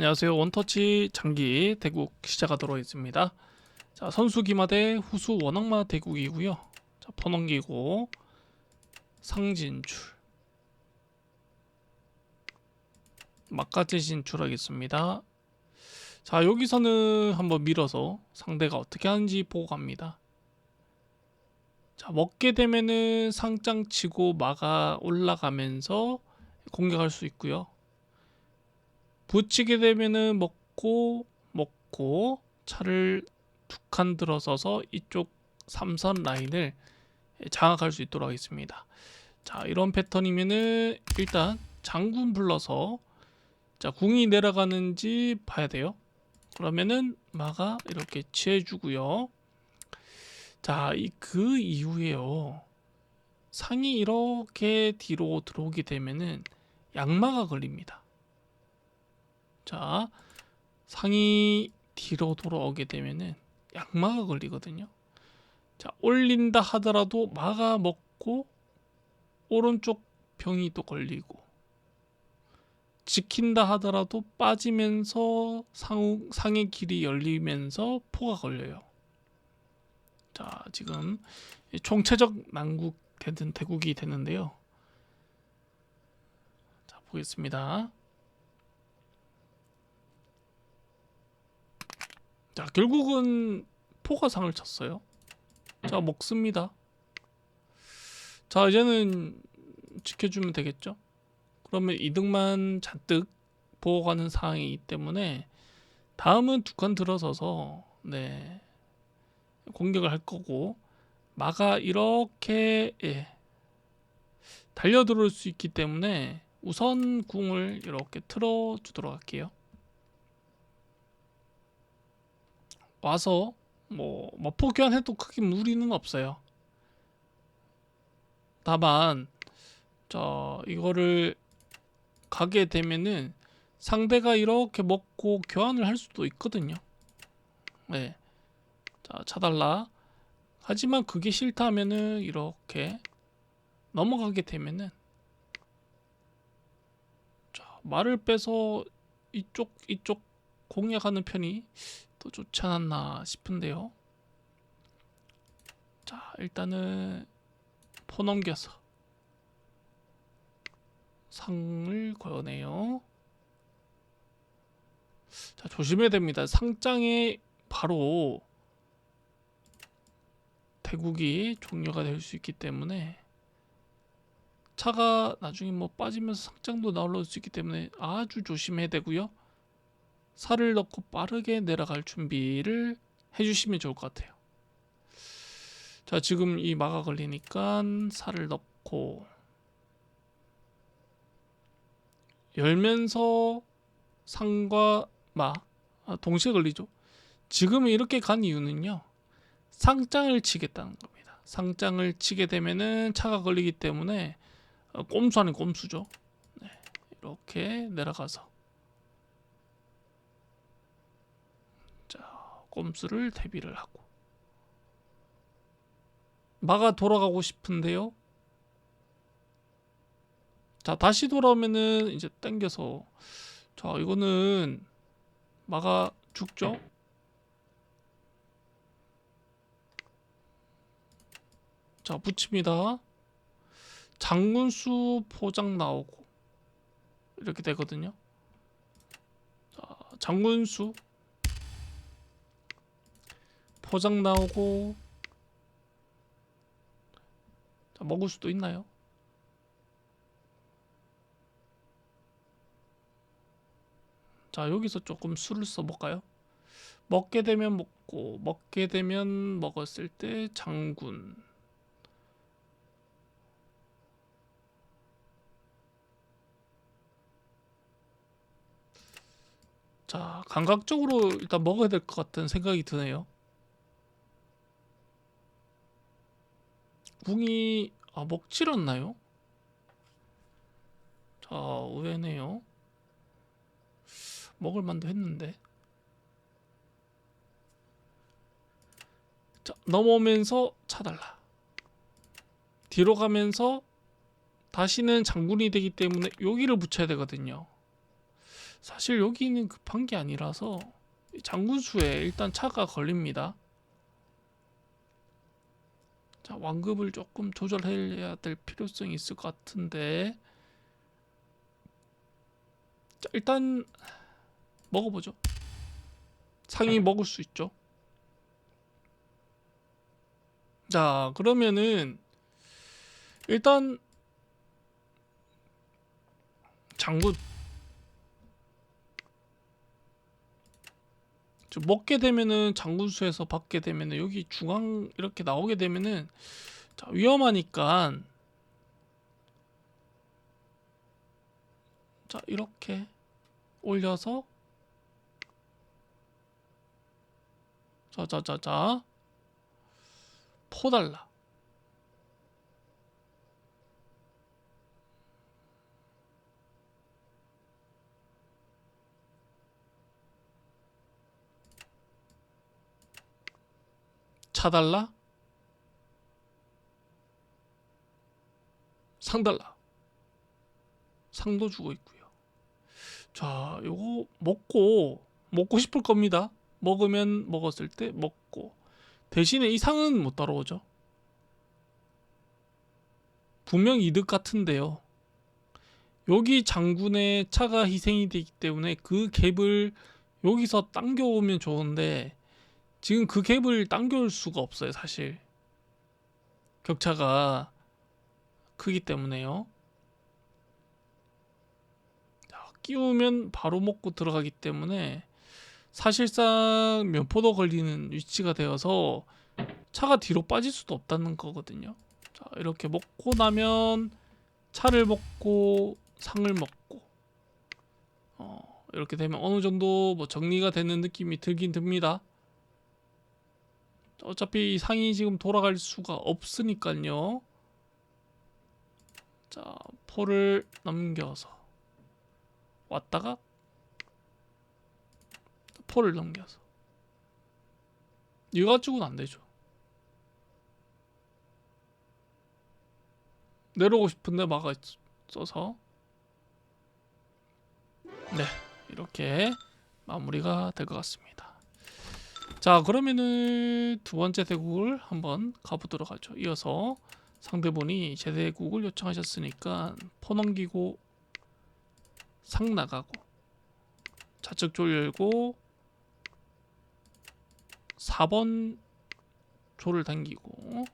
안녕하세요. 원터치 장기 대국 시작하도록 하겠습니다. 자, 선수 기마 대 후수 원악마 대국이고요. 자, 퍼 넘기고 상진출 막까지 진출하겠습니다. 자, 여기서는 한번 밀어서 상대가 어떻게 하는지 보고 갑니다. 자, 먹게 되면은 상장 치고 막아 올라가면서 공격할 수 있고요. 붙이게 되면은 먹고 먹고 차를 두 칸 들어서서 이쪽 삼선 라인을 장악할 수 있도록 하겠습니다. 자 이런 패턴이면은 일단 장군 불러서 자 궁이 내려가는지 봐야 돼요. 그러면은 마가 이렇게 취해주고요. 자그 이후에요. 상이 이렇게 뒤로 들어오게 되면은 양마가 걸립니다. 자, 상이 뒤로 돌아오게 되면은 양마가 걸리거든요. 자, 올린다 하더라도 마가 먹고 오른쪽 병이 또 걸리고 지킨다 하더라도 빠지면서 상, 상의 길이 열리면서 포가 걸려요. 자, 지금 총체적 난국 대국이 되는데요. 자, 보겠습니다. 자, 결국은 포가 상을 쳤어요. 자, 먹습니다. 자, 이제는 지켜주면 되겠죠? 그러면 이득만 잔뜩 보호가는 상황이기 때문에 다음은 두 칸 들어서서 네 공격을 할 거고 마가 이렇게 예, 달려 들어올 수 있기 때문에 우선 궁을 이렇게 틀어 주도록 할게요. 와서 뭐 머포 교환해도 크게 무리는 없어요. 다만 저 이거를 가게 되면은 상대가 이렇게 먹고 교환을 할 수도 있거든요. 네. 자, 차달라. 하지만 그게 싫다면은 이렇게 넘어가게 되면은 자, 말을 빼서 이쪽 이쪽 공략하는 편이 더 좋지 않았나 싶은데요. 자, 일단은 포 넘겨서 상을 거네요. 자, 조심해야 됩니다. 상장에 바로 대국이 종료가 될 수 있기 때문에 차가 나중에 뭐 빠지면서 상장도 나올 수 있기 때문에 아주 조심해야 되고요. 살을 넣고 빠르게 내려갈 준비를 해주시면 좋을 것 같아요. 자, 지금 이 마가 걸리니까 살을 넣고 열면서 상과 마 아, 동시에 걸리죠. 지금 이렇게 간 이유는요. 상장을 치겠다는 겁니다. 상장을 치게 되면은 차가 걸리기 때문에 어, 꼼수 아닌 꼼수죠. 네, 이렇게 내려가서 자 꼼수를 대비를 하고 마가 돌아가고 싶은데요. 자 다시 돌아오면은 이제 땡겨서 자 이거는 마가 죽죠. 자 붙입니다. 장군수 포장 나오고 이렇게 되거든요. 자, 장군수 포장 나오고 자, 먹을 수도 있나요? 자 여기서 조금 술을 써볼까요? 먹게 되면 먹고 먹게 되면 먹었을 때 장군 자, 감각적으로 일단 먹어야 될 것 같은 생각이 드네요. 궁이 아 먹칠었나요? 자, 의외네요. 먹을 만도 했는데. 자, 넘어오면서 차달라. 뒤로 가면서 다시는 장군이 되기 때문에 여기를 붙여야 되거든요. 사실 여기는 급한 게 아니라서 장군수에 일단 차가 걸립니다. 자, 완급을 조금 조절해야 될 필요성이 있을 것 같은데. 자, 일단 먹어보죠. 상이 먹을 수 있죠. 자, 그러면은 일단 장군 저 먹게 되면은 장군수에서 받게 되면은 여기 중앙 이렇게 나오게 되면은 자, 위험하니까. 자 이렇게 올려서. 자자자자. 포달라 차달라 상달라 상도 주고 있고요. 자, 요거 먹고 먹고 싶을 겁니다. 먹으면 먹었을 때 먹고 대신에 이 상은 못 따라오죠. 분명 이득 같은데요. 여기 장군의 차가 희생이 되기 때문에 그 갭을 여기서 당겨오면 좋은데 지금 그 갭을 당겨올 수가 없어요, 사실. 격차가 크기 때문에요. 자, 끼우면 바로 먹고 들어가기 때문에 사실상 면포도 걸리는 위치가 되어서 차가 뒤로 빠질 수도 없다는 거거든요. 자, 이렇게 먹고 나면 차를 먹고 상을 먹고 어, 이렇게 되면 어느 정도 뭐 정리가 되는 느낌이 들긴 듭니다. 어차피 이 상이 지금 돌아갈 수가 없으니까요. 자, 포를 넘겨서 왔다가 포를 넘겨서 이거 가지고는 안 되죠. 내려오고 싶은데 막아 있어서 네 이렇게 마무리가 될 것 같습니다. 자 그러면은 두 번째 대국을 한번 가보도록 하죠. 이어서 상대분이 제대국을 요청하셨으니까 포 넘기고 상 나가고 좌측 조 열고 4번 조를 당기고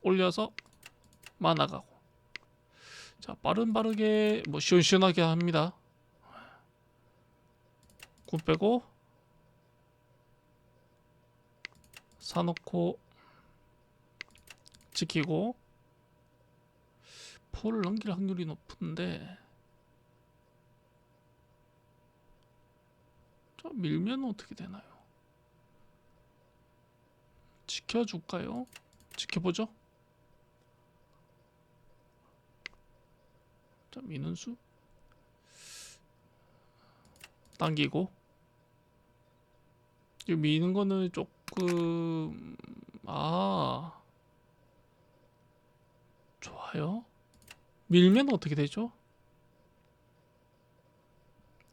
올려서 만나가고 자 빠른 빠르게 뭐 시원시원하게 합니다. 군 빼고 사놓고 지키고 포를 넘길 확률이 높은데 저 밀면 어떻게 되나요? 지켜줄까요? 지켜보죠. 자 미는 수 당기고 이 미는 거는 조금 아 좋아요. 밀면 어떻게 되죠?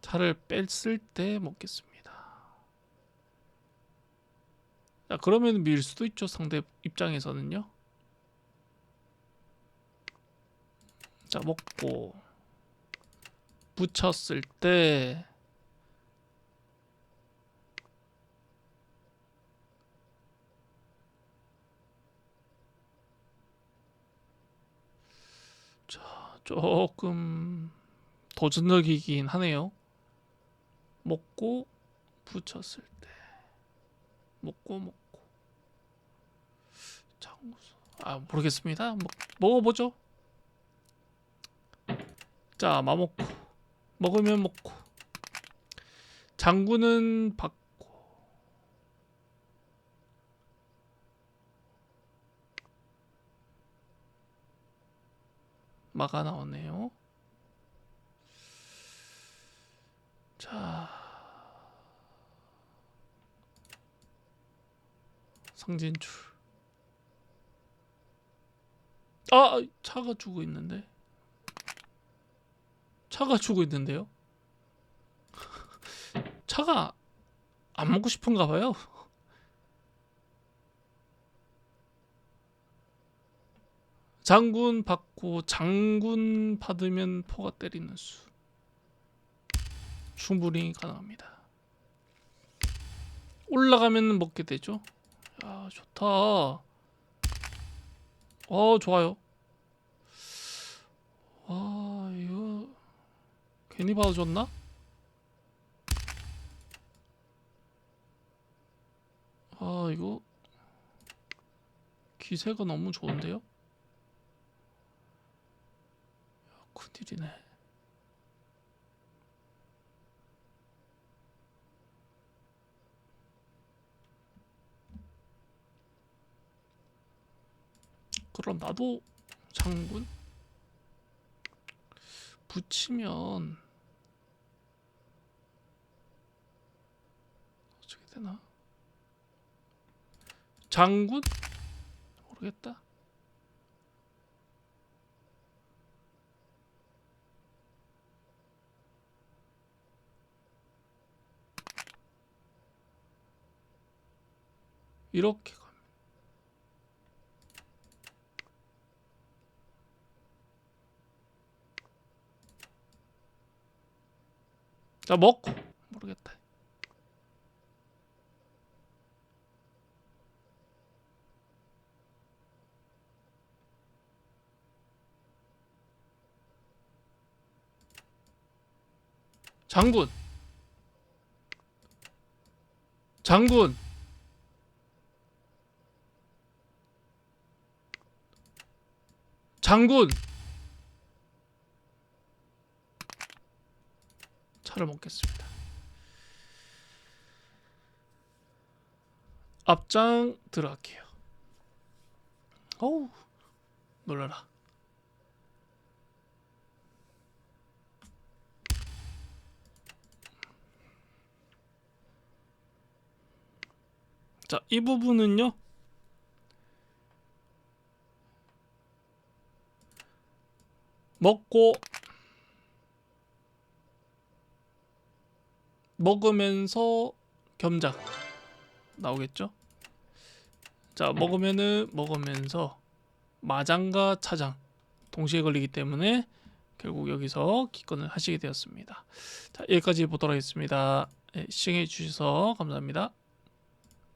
차를 뺐을 때 먹겠습니다. 자, 그러면 밀 수도 있죠. 상대 입장에서는요. 자, 먹고 붙였을 때 자, 조금 도전적이긴 하네요. 먹고 붙였을 때 먹고 먹고 장구수 아 모르겠습니다. 먹, 먹어보죠. 자 마먹고 먹으면 먹고 장구는 받 마가 나오네요. 자 상진출 아 차가 죽어 있는데 차가 죽어 있는데요 차가 안 먹고 싶은가 봐요. 장군 받고 장군 받으면 포가 때리는 수 충분히 가능합니다. 올라가면 먹게 되죠. 야 좋다. 어 좋아요. 와 이거 괜히 받아줬나? 아 이거 기세가 너무 좋은데요? 야, 큰일이네. 그럼 나도 장군 붙이면 어떻게 되나? 장군? 모르겠다. 이렇게 가면 자 먹고. 모르겠다. 장군. 장군 장군 차를 먹겠습니다. 앞장 들어갈게요. 어우 놀라라. 자, 이 부분은요. 먹고 먹으면서 겸작 나오겠죠? 자, 먹으면은 먹으면서 마장과 차장 동시에 걸리기 때문에 결국 여기서 기권을 하시게 되었습니다. 자, 여기까지 보도록 하겠습니다. 네, 시청해 주셔서 감사합니다.